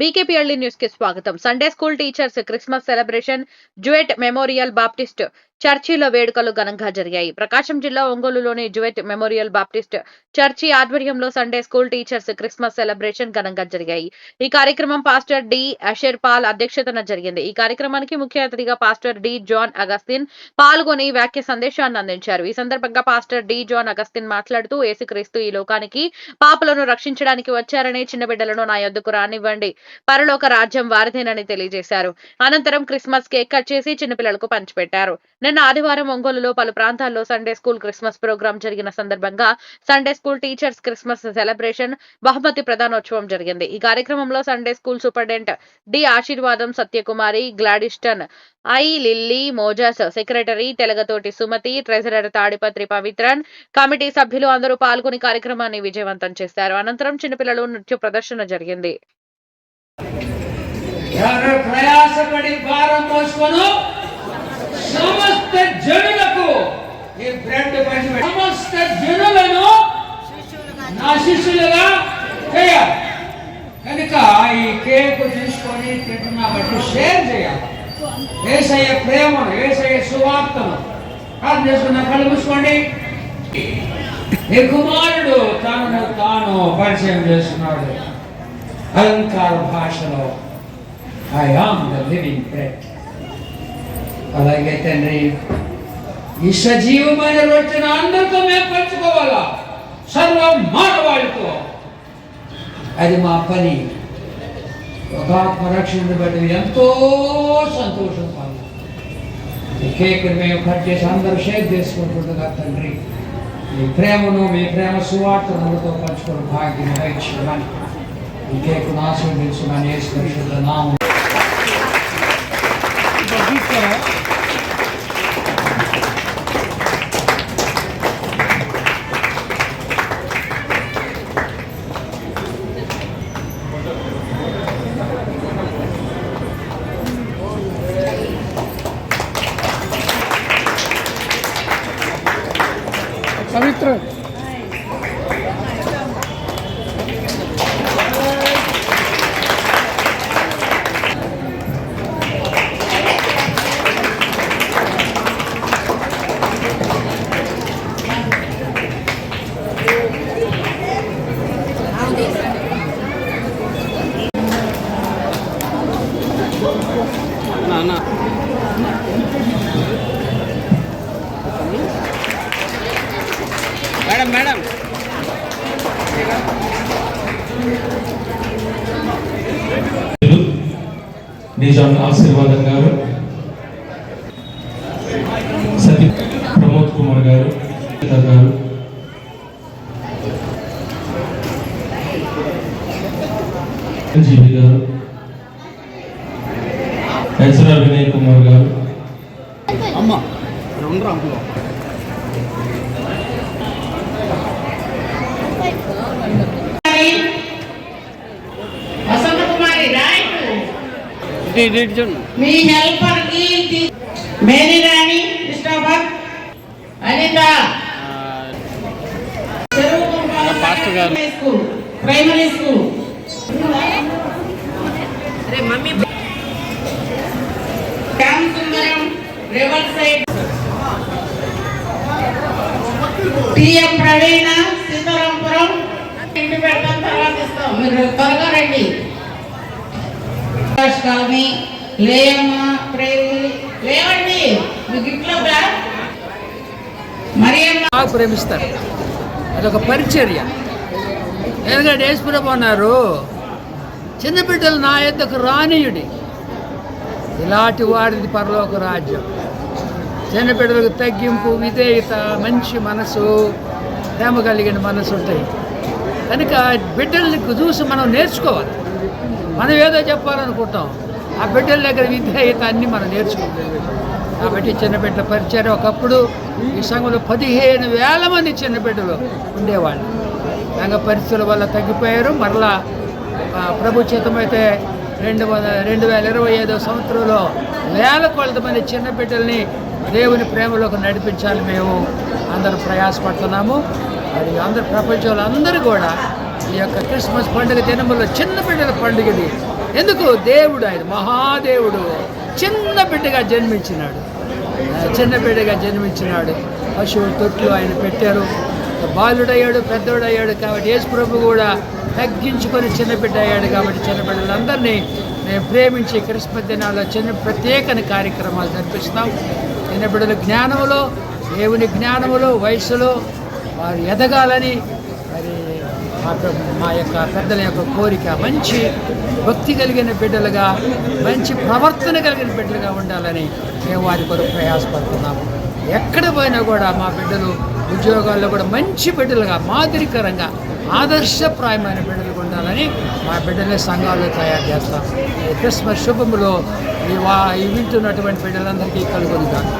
B K P L D న్యూస్కి స్వాగతం. Sunday school teachers Christmas celebration Jewett memorial Baptist చర్చిలో వేడుకలు ఘనంగా జరిగాయి. ప్రకాశం జిల్లా ఒంగోలులోని జువెట్ మెమోరియల్ బాప్టిస్ట్ చర్చి ఆధ్వర్యంలో Sunday school teachers Christmas celebration ఘనంగా జరిగాయి. ఈ కార్యక్రమం పాస్టర్ డి అషర్ పాల్ అధ్యక్షతన జరిగింది. ఈ కార్యక్రమానికి ముఖ్య అతిథిగా పాస్టర్ డి జాన్ అగస్తిన్ పాల్గొని వ్యాఖ్య సందేశాన్ని అందించారు. ఈ సందర్భంగా పాస్టర్ డి జాన్ అగస్తిన్ మాట్లాడుతూ ఏసుక్రీస్తు ఈ లోకానికి పాపలను రక్షించడానికి వచ్చారని చిన్న బిడ్డలను నా యొద్దకు రానివ్వండి. పరలోక రాజ్యం వారిదేనని తెలియజేశారు. అనంతరం క్రిస్మస్ కేక్ కట్ చేసి చిన్నపిల్లలకు పంచిపెట్టారు. నిన్న ఆదివారం ఒంగోలులో పలు ప్రాంతాల్లో సండే స్కూల్ క్రిస్మస్ ప్రోగ్రాం జరిగిన సందర్భంగా Sunday school teachers Christmas celebration బహుమతి ప్రధానోత్సవం జరిగింది. ఈ కార్యక్రమంలో Sunday school superintendent D Ashirvadam Satyakumari Gladstone I Lily Moses secretary Telagatoti Sumathi treasurer Tadipatri Pavitran committee సభ్యులు అందరూ పాల్గొని కార్యక్రమాన్ని విజయవంతం చేశారు. అనంతరం చిన్నపిల్లలు నృత్య ప్రదర్శన జరిగింది. ప్రయాసపడి భారం మోసుకొని సమస్త జనులకు ఈ బ్రెడ్ పంచి సమస్త జనులను నా శిష్యులుగా చేయాలి. కనుక ఈ కేక్ తీసుకొని తింటున్నా బట్టి షేర్ చేయాలి. ఏసయ్య ప్రేమను ఏసయ్య సువార్తను కాదు చేసుకున్నా కళ్ళు మూసుకోండి. ఈ కుమారుడు తనను తాను పరిచయం చేస్తున్నాడు. అలంకార భాషలో I am the living bread అలాగే తండ్రి ఈ సజీవమైన రొట్టెను అందరితో మేము పంచుకోవాలా? సర్వ మానవాళితో. అది మా పని. ఒక ఆత్మరక్షణ బట్టి ఎంతో సంతోషం పొందాం. ఈ మేము కట్ చేసి అందరూ షేర్ చేసుకుంటుండగా తండ్రి మీ ప్రేమను మీ ప్రేమ సువార్తలతో పంచుకున్న భాగ్యం వహించమని ఈ కేకును ఆస్వాదించమని యేసు నామం. árbitro. నిజాం ఆశీర్వాదం గారు. సతీ ప్రమోద్ కుమార్ గారు గారు. జీవి గారు. హెచ్ఆర్ వినయ్ కుమార్ గారు. రెండు ఉండరా అందులో వసంత కుమారి రైట్ ఇటు ఇటు ఇటు చూడండి మీ హెల్పర్కి మేరీ రాణి క్రిస్టోఫర్ అనిత. చెరువు గుంపాల పాస్టర్ గారు. Primary school primary school Shyam Sundaram river side. T M Praveena Sitarampuram. ఇంటి పెడతాం తర్వాత ఇస్తాం. మీరు త్వరగా రండి. ప్రకాష్ కాలనీ లేయమ్మ ప్రేమి లేవండి. మీకు ఇంట్లో మరియమ్మ. బాగా ప్రేమిస్తారు. అదొక పరిచర్య. ఎందుకంటే యేసుప్రభు అన్నారు చిన్నబిడ్డలు నా యొద్దకు రానియుడి. ఇలాంటి వారిది పరలోక రాజ్యం. చిన్నబిడ్డలకు తగ్గింపు విధేయత మంచి మనసు ప్రేమ కలిగిన మనసు ఉంటాయి. కనుక బిడ్డల్ని చూసి మనం నేర్చుకోవాలి. మనం ఏదో చెప్పాలనుకుంటాం. ఆ బిడ్డల దగ్గర విధేయత అన్నీ మనం నేర్చుకుంటాం. కాబట్టి చిన్న బిడ్డల పరిచయం ఒకప్పుడు ఈ సంఘంలో పదిహేను వేల మంది చిన్న బిడ్డలు ఉండేవాళ్ళు. రంగ పరిస్థితుల వల్ల తగ్గిపోయారు. మరలా ప్రభుత్వమైతే రెండు వందల రెండు వేల ఇరవై ఐదో సంవత్సరంలో వేల కొలత మంది చిన్న బిడ్డల్ని దేవుని ప్రేమలోకి నడిపించాలి మేము అందరూ ప్రయాసపడుతున్నాము. మరి అందరు ప్రపంచంలో అందరూ కూడా ఈ యొక్క క్రిస్మస్ పండుగ దినములో చిన్న బిడ్డల పండుగది. ఎందుకు? దేవుడు ఆయన మహాదేవుడు చిన్న బిడ్డగా జన్మించినాడు. ఆ, చిన్న బిడ్డగా జన్మించినాడు. పశువుల తొట్లు ఆయన పెట్టారు. బాలుడయ్యాడు పెద్దోడయ్యాడు కాబట్టి యేసు ప్రభు కూడా తగ్గించుకొని చిన్నబిడ్డ అయ్యాడు కాబట్టి చిన్నబిడ్డలందరినీ మేము ప్రేమించి క్రిస్మస్ దినాల్లో చిన్న ప్రత్యేక కార్యక్రమాలు జరిపిస్తాం. చిన్నబిడ్డల జ్ఞానంలో జ్ఞానములో దేవుని జ్ఞానములో వయసులో వారు ఎదగాలని మా మా యొక్క పెద్దల యొక్క కోరిక మంచి భక్తి కలిగిన బిడ్డలుగా మంచి ప్రవర్తన కలిగిన బిడ్డలుగా ఉండాలని మేము వారి కొరకు ప్రయాసపడుతున్నాము. ఎక్కడ పోయినా కూడా మా బిడ్డలు ఉద్యోగాల్లో కూడా మంచి బిడ్డలుగా మాదిరికరంగా ఆదర్శప్రాయమైన బిడ్డలుగా ఉండాలని మా బిడ్డలే సంఘాలు తయారు చేస్తాం. ఈ క్రిస్మస్ శుభములో ఈ వా వింటున్నటువంటి బిడ్డలందరికీ కలుగుతుంది